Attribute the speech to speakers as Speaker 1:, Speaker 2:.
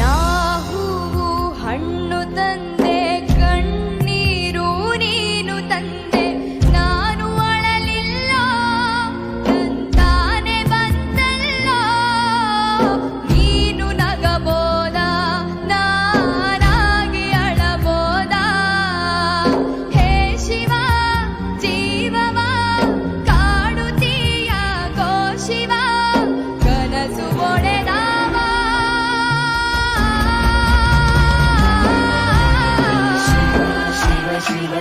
Speaker 1: ನಾಹೂ ಹಣ್ಣು ತಂದೆ ಕಣ್ಣೀರು ನೀನು ತಂದೆ ನಾನು ಅಳಲಿಲ್ಲ ಅಂತಾನೆ ಬಂತಲ್ಲ ನೀನು ನಗಬೋದ ನಾನಾಗಿ ಅಳಬೋದ ಹೇ ಶಿವ ಕಾಡುತಿಯ ಶಿವ